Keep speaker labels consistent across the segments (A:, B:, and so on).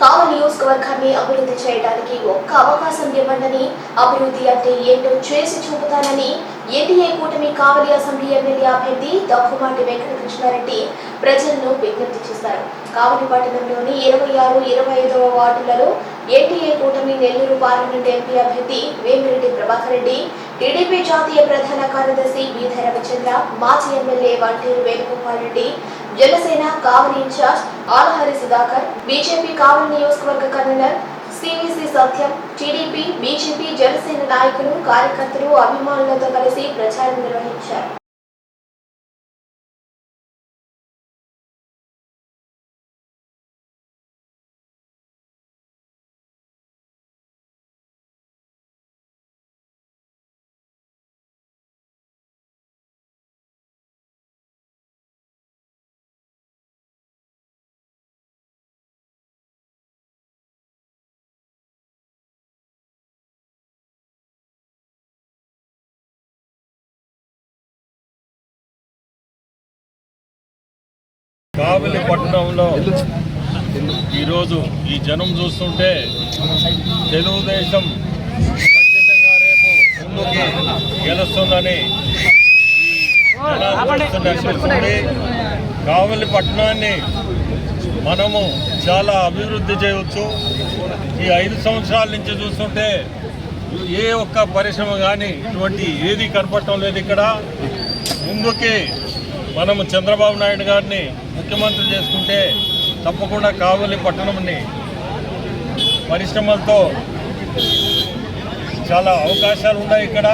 A: కావ నియోజకవర్గాన్ని అభివృద్ధి చేయడానికి ఒక్క అవకాశం ఇవ్వండి అభివృద్ధి అంటే ఏంటో చేసి చూపుతానని ఎన్డీఏ కూటమి కావలి అసెంబ్లీ ఎమ్మెల్యే అభ్యర్థి దగ్గుమాటి వెంకటకృష్ణారెడ్డి ప్రజలను విజ్ఞప్తి చేశారు. కావలి పట్టణంలోని ఇరవై ఆరు ఇరవై ఐదవ వార్డులలో ఎన్డీఏ కూటమి నెల్లూరు పార్లమెంట్ ఎంపీ అభ్యర్థి వేమిరెడ్డి ప్రభాకర్ రెడ్డి టీడీపీ జాతీయ ప్రధాన కార్యదర్శి బీధ ధరవచంద్ర మాజీ MLA Vanteru Venugopal Reddy Janasena Kavali in charge Alahari Sudhakar BJP Kavali నియోజకవర్గ convener CVC Satyam TDP BJP Janasena నాయకులు కార్యకర్తలు అభిమానులతో కలిసి ప్రచారం నిర్వహించారు.
B: కావలి పట్టణంలో ఈరోజు ఈ జనం చూస్తుంటే తెలుగుదేశం ఖచ్చితంగా రేపు ముందుకి గెలుస్తుందని కావలి పట్టణాన్ని మనము చాలా అభివృద్ధి చేయవచ్చు. ఈ ఐదు సంవత్సరాల నుంచి చూస్తుంటే ఏ ఒక్క పరిశ్రమ కానీ ఇటువంటి ఏది కనపడటం లేదు ఇక్కడ. ముందుకి మనము చంద్రబాబు నాయుడు గారిని ముఖ్యమంత్రి చేసుకుంటే తప్పకుండా కావలి పట్టణంని పరిశ్రమలతో చాలా అవకాశాలు ఉన్నాయి ఇక్కడ.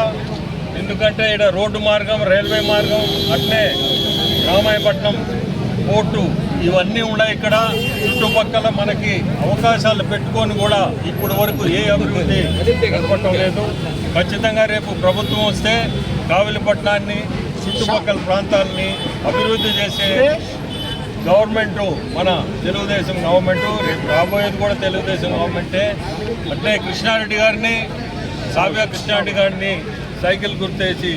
B: ఎందుకంటే ఇక్కడ రోడ్డు మార్గం రైల్వే మార్గం అట్నే రామాయపట్నం పోర్టు ఇవన్నీ ఉన్నాయి ఇక్కడ. చుట్టుపక్కల మనకి అవకాశాలు పెట్టుకొని కూడా ఇప్పటి వరకు ఏ అభివృద్ధి కనపడటం లేదు. ఖచ్చితంగా రేపు ప్రభుత్వం వస్తే కావలిపట్నాన్ని చుట్టుపక్కల ప్రాంతాలని అభివృద్ధి చేసే గవర్నమెంట్ మన తెలుగుదేశం గవర్నమెంట్ రేపు రాబోయేది కూడా తెలుగుదేశం గవర్నమెంటే. అట్లే కృష్ణారెడ్డి గారిని సావ్య కృష్ణారెడ్డి గారిని సైకిల్ గుర్తేసి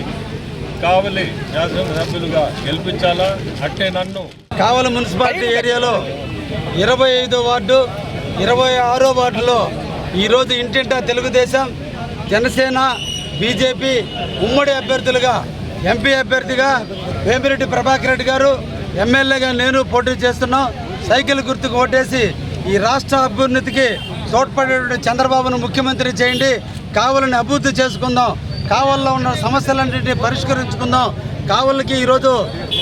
B: కావలి శాసనసభ్యులుగా గెలిపించాలా? అట్టే నన్ను.
C: కావలి మున్సిపాలిటీ ఏరియాలో ఇరవై ఐదో వార్డు ఇరవై ఆరో వార్డులో ఈరోజు ఇంటింటా తెలుగుదేశం జనసేన బీజేపీ ఉమ్మడి అభ్యర్థులుగా ఎంపీ అభ్యర్థిగా వేమిరెడ్డి ప్రభాకర్ రెడ్డి గారు ఎమ్మెల్యేగా నేను పోటీ చేస్తున్నాం. సైకిల్ గుర్తుకు ఓటేసి ఈ రాష్ట్ర అభ్యున్నతికి తోడ్పడేటువంటి చంద్రబాబును ముఖ్యమంత్రి చేయండి. కావాలని అభివృద్ధి చేసుకుందాం. కావల్లో ఉన్న సమస్యలన్నింటినీ పరిష్కరించుకుందాం. కావలికి ఈరోజు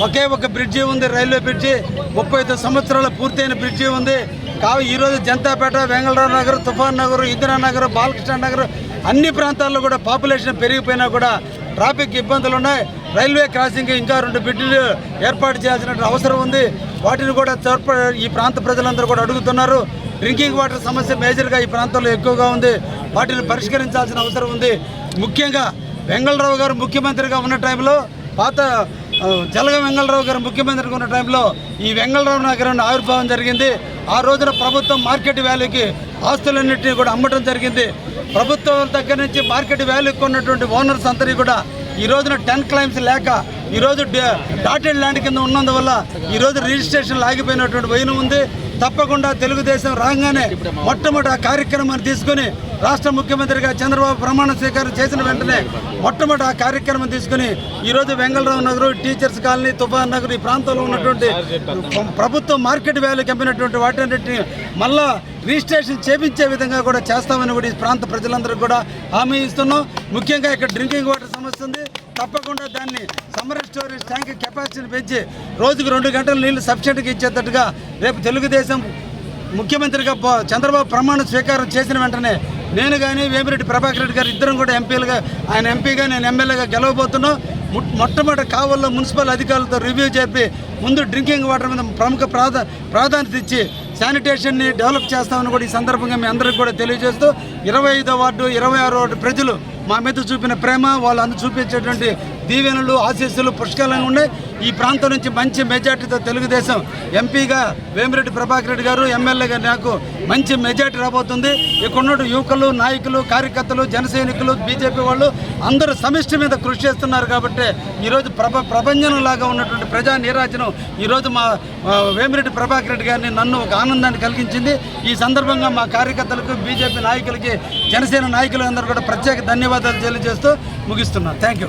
C: ఒకే ఒక బ్రిడ్జి ఉంది రైల్వే బ్రిడ్జి. ముప్పై ఐదు సంవత్సరాల పూర్తయిన బ్రిడ్జి ఉంది. కావు ఈరోజు జనతాపేట వెంగళరావు నగర్ తుఫాన్ నగర్ ఇందిరా నగర్ బాలకృష్ణ నగర్ అన్ని ప్రాంతాల్లో కూడా పాపులేషన్ పెరిగిపోయినా కూడా ట్రాఫిక్ ఇబ్బందులు ఉన్నాయి. రైల్వే క్రాసింగ్ ఇంకా రెండు బిడ్డలు ఏర్పాటు చేయాల్సిన అవసరం ఉంది. వాటిని కూడా ఈ ప్రాంత ప్రజలందరూ కూడా అడుగుతున్నారు. డ్రింకింగ్ వాటర్ సమస్య మేజర్గా ఈ ప్రాంతంలో ఎక్కువగా ఉంది. వాటిని పరిష్కరించాల్సిన అవసరం ఉంది. ముఖ్యంగా వెంగళరావు గారు ముఖ్యమంత్రిగా ఉన్న టైంలో పాత జలగ వెంగళరావు గారు ముఖ్యమంత్రిగా ఉన్న టైంలో ఈ వెంగళరావు నగరం ఆవిర్భావం జరిగింది. ఆ రోజున ప్రభుత్వం మార్కెట్ వాల్యూకి ఆస్తులన్నింటినీ కూడా అమ్మటం జరిగింది. ప్రభుత్వం దగ్గర నుంచి మార్కెట్ వాల్యూకి ఉన్నటువంటి ఓనర్స్ అందరికీ కూడా ఈ రోజున టెన్ క్లైమ్స్ లేక ఈరోజు డాటెడ్ ల్యాండ్ కింద ఉన్నందువల్ల ఈరోజు రిజిస్ట్రేషన్ ఆగిపోయినటువంటి వైనం ఉంది. తప్పకుండా తెలుగుదేశం రాగానే మొట్టమొదటి ఆ కార్యక్రమాన్ని తీసుకొని రాష్ట్ర ముఖ్యమంత్రిగా చంద్రబాబు ప్రమాణ స్వీకారం చేసిన వెంటనే మొట్టమొదటి ఆ కార్యక్రమం తీసుకుని ఈరోజు వెంగళరావు నగరు టీచర్స్ కాలనీ తుఫాన్ నగర్ ఈ ప్రాంతంలో ఉన్నటువంటి ప్రభుత్వం మార్కెట్ వ్యాల్యూ కంపినటువంటి వాటన్నిటిని మళ్ళా రిజిస్ట్రేషన్ చేపించే విధంగా కూడా చేస్తామని కూడా ఈ ప్రాంత ప్రజలందరికీ కూడా హామీ ఇస్తున్నాం. ముఖ్యంగా ఇక్కడ డ్రింకింగ్ వాటర్ సమస్య ఉంది. తప్పకుండా దాన్ని సమ్మర్ స్టోరేజ్ ట్యాంక్ కెపాసిటీని పెంచి రోజుకు రెండు గంటల నీళ్ళు సబ్సిడీకి ఇచ్చేటట్టుగా రేపు తెలుగుదేశం ముఖ్యమంత్రిగా చంద్రబాబు ప్రమాణ స్వీకారం చేసిన వెంటనే నేను కానీ వేమిరెడ్డి ప్రభాకర్ రెడ్డి గారు ఇద్దరం కూడా ఎంపీలుగా ఆయన ఎంపీగా నేను ఎమ్మెల్యేగా గెలవబోతున్నాం. మొట్టమొదటి కావల్లో మున్సిపల్ అధికారులతో రివ్యూ చెప్పి ముందు డ్రింకింగ్ వాటర్ మీద ప్రముఖ ప్రాధా ప్రాధాన్యత ఇచ్చి శానిటేషన్ని డెవలప్ చేస్తామని కూడా ఈ సందర్భంగా మీ అందరికి కూడా తెలియజేస్తూ ఇరవై ఐదో వార్డు ఇరవై ఆరో వార్డు ప్రజలు మా మీద చూపిన ప్రేమ వాళ్ళు అందు చూపించేటువంటి దీవెనలు ఆశీస్సులు పుష్కలంగా ఉన్నాయి. ఈ ప్రాంతం నుంచి మంచి మెజార్టీతో తెలుగుదేశం ఎంపీగా వేమిరెడ్డి ప్రభాకర్ రెడ్డి గారు ఎమ్మెల్యేగా నాకు మంచి మెజార్టీ రాబోతుంది. ఇక్కడ ఉన్న యువకులు నాయకులు కార్యకర్తలు జనసైనికులు బీజేపీ వాళ్ళు అందరూ సమిష్టి మీద కృషి చేస్తున్నారు కాబట్టి ఈరోజు ప్రభ ప్రభంజనంలాగా ఉన్నటువంటి ప్రజా నీరాజనం ఈరోజు మా వేమిరెడ్డి ప్రభాకర్ రెడ్డి గారిని నన్ను ఒక ఆనందాన్ని కలిగించింది. ఈ సందర్భంగా మా కార్యకర్తలకు బీజేపీ నాయకులకి జనసేన నాయకులందరూ కూడా ప్రత్యేక ధన్యవాదాలు తెలియజేస్తూ ముగిస్తున్నాను. Thank you